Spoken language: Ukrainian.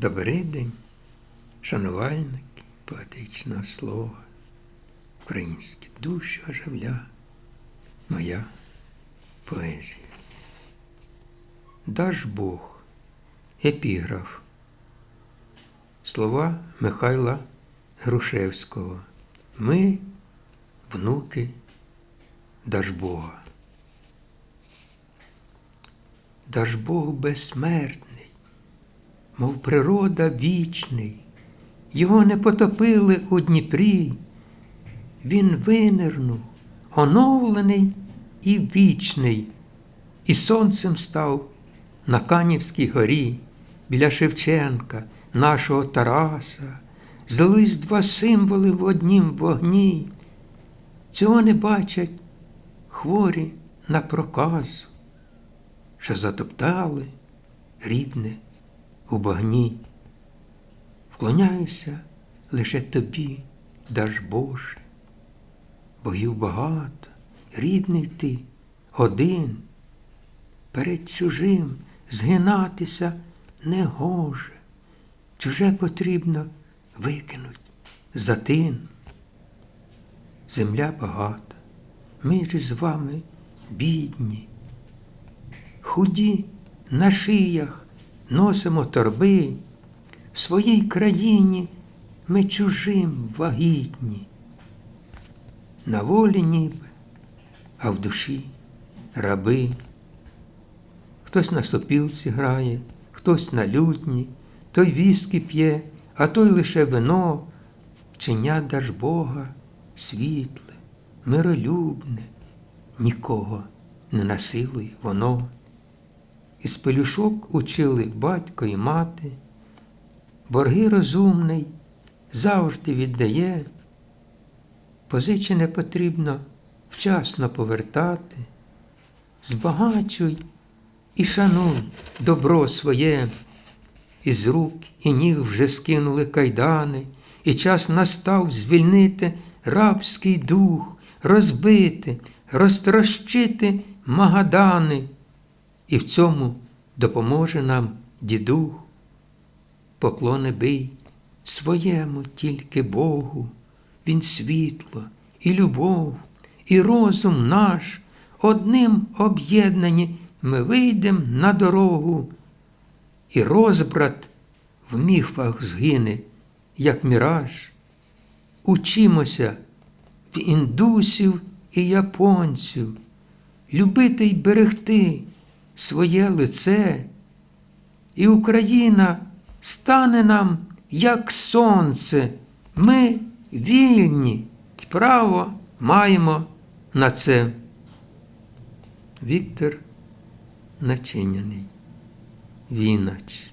Добрий день, шанувальники поетичного слова, українські душу оживля, моя поезія. Даж Бог, епіграф. Слова Михайла Грушевського. Ми внуки Дажбога. Дажбог безсмертний, мов природа вічний, його не потопили у Дніпрі. Він винирнув, оновлений і вічний, і сонцем став на Канівській горі біля Шевченка, нашого Тараса, злились два символи в однім вогні. Цього не бачать хворі на проказу, що затоптали рідне у багні. Вклоняюся лише тобі, даж Боже, богів багато, рідний ти один, перед чужим згинатися не гоже, чуже потрібно викинуть за тин. Земля багата, ми ж з вами бідні, худі на шиях носимо торби, в своїй країні ми чужим вагітні. На волі ніби, а в душі раби. Хтось на сопілці грає, хтось на лютні, той віскі п'є, а той лише вино, вчення даж Бога світле, миролюбне, нікого не насилує воно. Із пелюшок учили батько і мати, борги розумний завжди віддає, позичене потрібно вчасно повертати, збагачуй і шануй добро своє, із рук і ніг вже скинули кайдани, і час настав звільнити рабський дух, розбити, розтрощити магадани, і в цьому допоможе нам дідух. Поклони бий своєму тільки Богу, Він світло і любов, і розум наш, одним об'єднані ми вийдем на дорогу, і розбрат в міфах згине, як міраж. Учимося в індусів і японців, любити й берегти своє лице, і Україна стане нам, як сонце. Ми вільні і право маємо на це. Віктор Начиняний, Вінач.